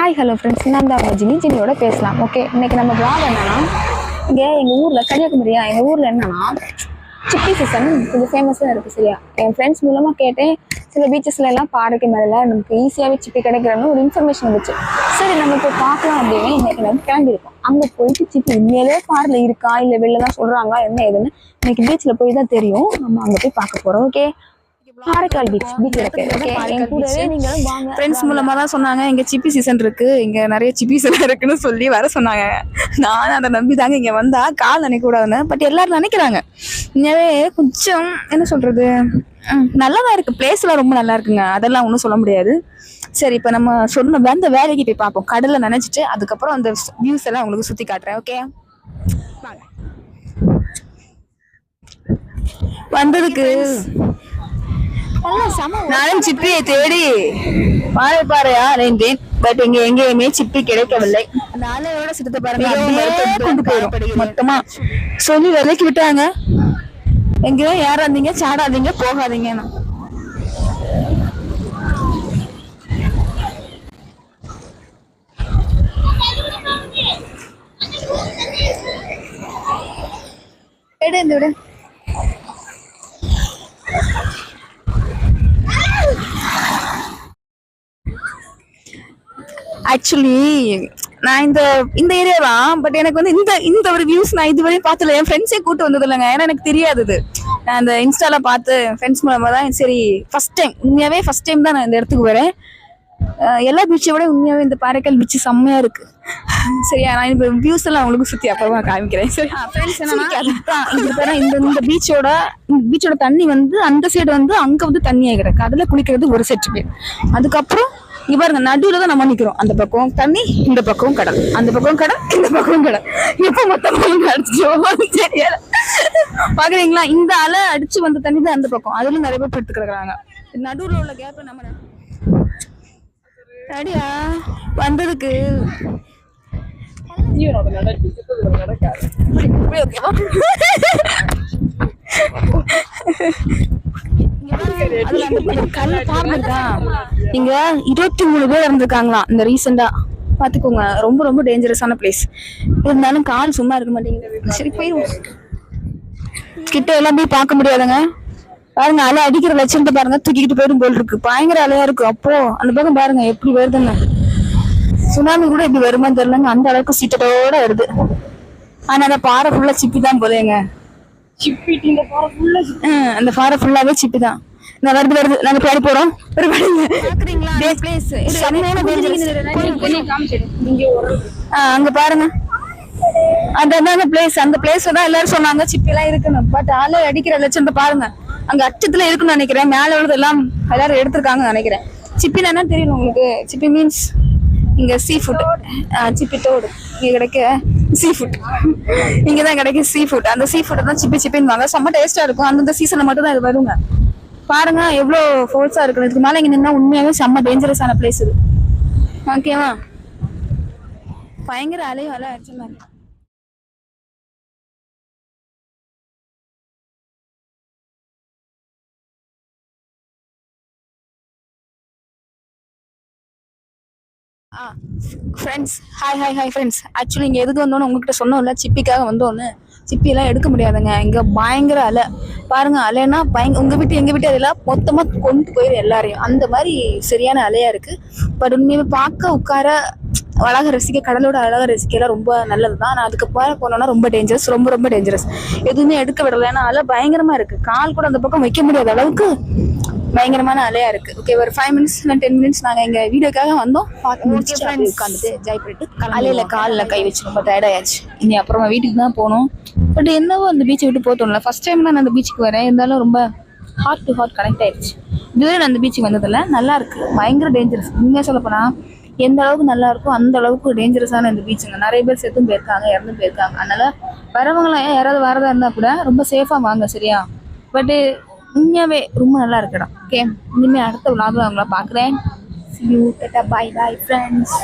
Hi hello friends நான் தான் ஜினி. ஜினியோட பேசலாம். ஓகே இன்னைக்கு நம்ம vlog என்னன்னா இங்கே எங்கள் ஊரில் கன்னியாகுமரியா எங்கள் ஊரில் என்னன்னா சிப்பி சீசன் கொஞ்சம் ஃபேமஸாக இருக்குது சரியா? என் ஃப்ரெண்ட்ஸ் மூலமாக கேட்டேன். சில பீச்சஸ்ல எல்லாம் பாறைக்கு மேலே நமக்கு ஈஸியாகவே சிப்பி கிடைக்கிறன்னு ஒரு இன்ஃபர்மேஷன் வந்துச்சு. சரி நம்ம இப்போ பார்க்கலாம் அப்படின்னு இன்னைக்கு நம்ம கிளம்பியிருக்கோம். அங்கே போயிட்டு சிப்பி உண்மையிலே பாரில் இருக்கா? இல்லை வெளில தான் சொல்கிறாங்க என்ன ஏதுன்னு இன்னைக்கு பீச்சில் போய் தான் தெரியும். நம்ம அங்கே போய் பார்க்க போகிறோம் ஓகே காரைக்கால் பீச் என் கூடவே நீங்களும் வாங்க. ஃப்ரெண்ட்ஸ் மூலமா தான் சொன்னாங்க. இங்க சிப்பி சீசன் இருக்கு. இங்க நிறைய சிப்பிஸ் எல்லாம் இருக்குன்னு சொல்லி வர சொன்னாங்க. நான் அதை நம்பி தாங்க இங்க வந்தா கால் நினைக்க கூடாதுன்னு. பட் எல்லாரும் நினைக்கிறாங்க. உண்மையாவே கொஞ்சம் என்ன சொல்றது? ம், நல்லாதான் இருக்கு. பிளேஸ் எல்லாம் ரொம்ப நல்லா இருக்குங்க. அதெல்லாம் ஒன்றும் சொல்ல முடியாது. சரி இப்போ நம்ம சொன்ன அந்த வேலைக்கு போய் பார்ப்போம். கடல்ல நினைச்சிட்டு அதுக்கப்புறம் அந்த வியூஸ் எல்லாம் உங்களுக்கு சுத்தி காட்டுறேன். ஓகே வந்ததுக்கு நானும் சிப்பியை தேடி பாறை பாறையா அலைந்தேன். பட் இங்க எங்கேயுமே சிப்பி கிடைக்கவில்லை. அந்த அலையோட சித்தத்தை பாருங்க கொண்டு போயிடும். மொத்தமா. சொல்லி விலைக்கு விட்டாங்க. எங்கேயோ ஏறாதீங்க சாடாதீங்க போகாதீங்க. எடு இந்த விடு. ஆக்சுவலி நான் இந்த இந்த ஏரியா தான் பட் எனக்கு வந்து இந்த இந்த ஒரு வியூஸ் நான் இதுவரையும் பார்த்தல என் ஃப்ரெண்ட்ஸே கூட்டு வந்தது இல்லைங்க ஏன்னா எனக்கு தெரியாது இது நான் அந்த இன்ஸ்டால பார்த்து ஃப்ரெண்ட்ஸ் மூலமா தான் சரி ஃபர்ஸ்ட் டைம் உண்மையாவே ஃபர்ஸ்ட் டைம் தான் நான் இந்த இடத்துக்கு வரேன். எல்லா பீச்சை விட உண்மையாவே இந்த பாறைக்கல் பீச் செம்மையா இருக்கு. சரியா நான் இப்போ வியூஸ் எல்லாம் உங்களுக்கு சுத்தி அப்புறமா காமிக்கிறேன். சரி ஃப்ரெண்ட்ஸ் என்னன்னா இந்த இந்த பீச்சோட இந்த பீச்சோட தண்ணி வந்து அந்த சைடு வந்து அங்க வந்து தண்ணியாக கிடக்கு அதுல குளிக்கிறது ஒரு செட்டு பேர் அதுக்கப்புறம் இங்க பாருங்க நடுவுல தான் நம்ம நிக்கிறோம். அந்த பக்கம் தண்ணி இந்த பக்கம் கடல். அந்த பக்கம் கடல் இந்த பக்கம் கடல். எப்ப மொத்தமா இங்க அடிச்சோம் தெரியல பாக்குறீங்களா? இந்த அலை அடிச்சு வந்த தண்ணி தான் அந்த பக்கம். அதுல நிறைய பேர் படுத்து கிடக்குறாங்க. நடுவுல உள்ள கேப் நம்ம அடியா வந்ததுக்கு. நடக்காது ஓகேவா அதுல அந்த பக்கம் கல்லு பாருங்க இருக்கா? இங்க இருபத்தி மூணு பேர் இருந்திருக்காங்களாம். இந்த ரீசெண்டா பாத்துக்கோங்க. ரொம்ப ரொம்ப டேஞ்சரஸான பிளேஸ் இருந்தாலும் கால் சும்மா இருக்க மாட்டேங்குது. சரி போயிருவோம் கிட்ட எல்லாம் போய் பார்க்க முடியாதுங்க. பாருங்க அலை அடிக்கிற லட்சணத்தை பாருங்க. தூக்கிக்கிட்டு போயிடும் போல் இருக்கு. பயங்கர அலையா இருக்கு. அப்போ அந்த பக்கம் பாருங்க எப்படி வருதுன்னு. சுனாமி கூட இப்படி வருமான்னு தெரியலங்க. அந்த அளவுக்கு சீட்டத்தோட வருது. ஆனா அந்த பாறை ஃபுல்லா சிப்பி தான் போதேங்க ஹம், அந்த பாறை ஃபுல்லாவே சிப்பி தான் நான் வருது வருது. நாங்க பேடி போறோம். ஒரு அங்க பாருங்க. அந்த பிளேஸ் அந்த பிளேஸ் தான் எல்லாரும் சொன்னாங்க சிப்பி எல்லாம் இருக்குன்னு பட் ஆளு அடிக்கிற லட்சணத்தை பாருங்க. அங்க அச்சத்துல இருக்குன்னு நினைக்கிறேன். மேல உள்ளது எல்லாம் எல்லாரும் எடுத்திருக்காங்கன்னு நினைக்கிறேன். சிப்பினா என்ன தெரியும் உங்களுக்கு? சிப்பி மீன்ஸ் இங்க சீ ஃபுட் சிப்பி தோடு. இங்க கிடைக்க சீ ஃபுட் இங்க தான் கிடைக்கும் சீ ஃபுட் அந்த சீ ஃபுட் தான் சிப்பி சிப்பின்னு செம்ம டேஸ்டா இருக்கும். அந்தந்த சீசன்ல மட்டும் தான் இது வருங்க. பாருங்க எவ்வளோ ஃபோர்ஸாக இருக்கு. இதுக்கு மேல இங்க நின்னா உண்மையாகவே செம்ம டேஞ்சரஸான பிளேஸ் இது. ஓகேவா பயங்கர அலையும் அலை அடிச்ச மாதிரி. Friends hi hi hi friends actually இங்கே எதுக்கு வந்தோன்னு உங்ககிட்ட சொன்னோம்ல சிப்பிக்காக வந்தோன்னு சிப்பியெல்லாம் எடுக்க முடியாதுங்க. இங்கே பயங்கர அலை. பாருங்க அலைன்னா பயங்க உங்கள் வீட்டு எங்கள் வீட்டு அதெல்லாம் மொத்தமாக கொண்டு போயிடும் எல்லாரையும். அந்த மாதிரி சரியான அலையாக இருக்குது பட் உண்மையுமே பார்க்க உட்கார அழகை ரசிக்க கடலோட அழகை ரசிக்கலாம் ரொம்ப நல்லது தான் ஆனால் அதுக்கு போய் போனோம்னா ரொம்ப டேஞ்சரஸ் ரொம்ப ரொம்ப டேஞ்சரஸ் எதுவுமே எடுக்க விடல. ஏன்னா அலை பயங்கரமாக இருக்குது கால் கூட அந்த பக்கம் வைக்க முடியாத அளவுக்கு பயங்கரமான அலையா இருக்கு. ஓகே ஒரு ஃபைவ் மினிட்ஸ் இல்லை டென் மினிட்ஸ் நாங்க எங்க வீடியோக்காக வந்தோம். அப்படியே உட்காந்துட்டு ஜாய் பண்ணிட்டு அலையில காலில் கை வச்சு ரொம்ப டயர்ட் ஆயாச்சு. இனி அப்புறமா வீட்டுக்கு தான் போகணும். பட் என்னவோ அந்த பீச்சை விட்டு போத்தோம்ல ஃபர்ஸ்ட் டைம் தான் நான் அந்த பீச்சுக்கு வரேன். இருந்தாலும் ரொம்ப ஹார்ட் டு ஹார்ட் கனெக்ட் ஆயிடுச்சு. இதுவரை நான் அந்த பீச்சுக்கு வந்ததில்ல. நல்லா இருக்கு. பயங்கர டேஞ்சரஸ் உண்மையாக சொல்ல போனால் எந்த அளவுக்கு நல்லா இருக்கோ அந்த அளவுக்கு டேஞ்சரஸான இந்த பீச்சுங்க நிறைய பேர் செத்தும் போயிருக்காங்க இறந்தும் போயிருக்காங்க. அதனால வரவங்களாம் யாராவது வரதா இருந்தால் கூட ரொம்ப சேஃபாக வாங்க சரியா? பட்டு உண்மையாவே ரொம்ப நல்லா இருக்கடா ஓகே இனிமேல் அடுத்த விழாவில் அவங்கள பார்க்குறேன். You bye bye friends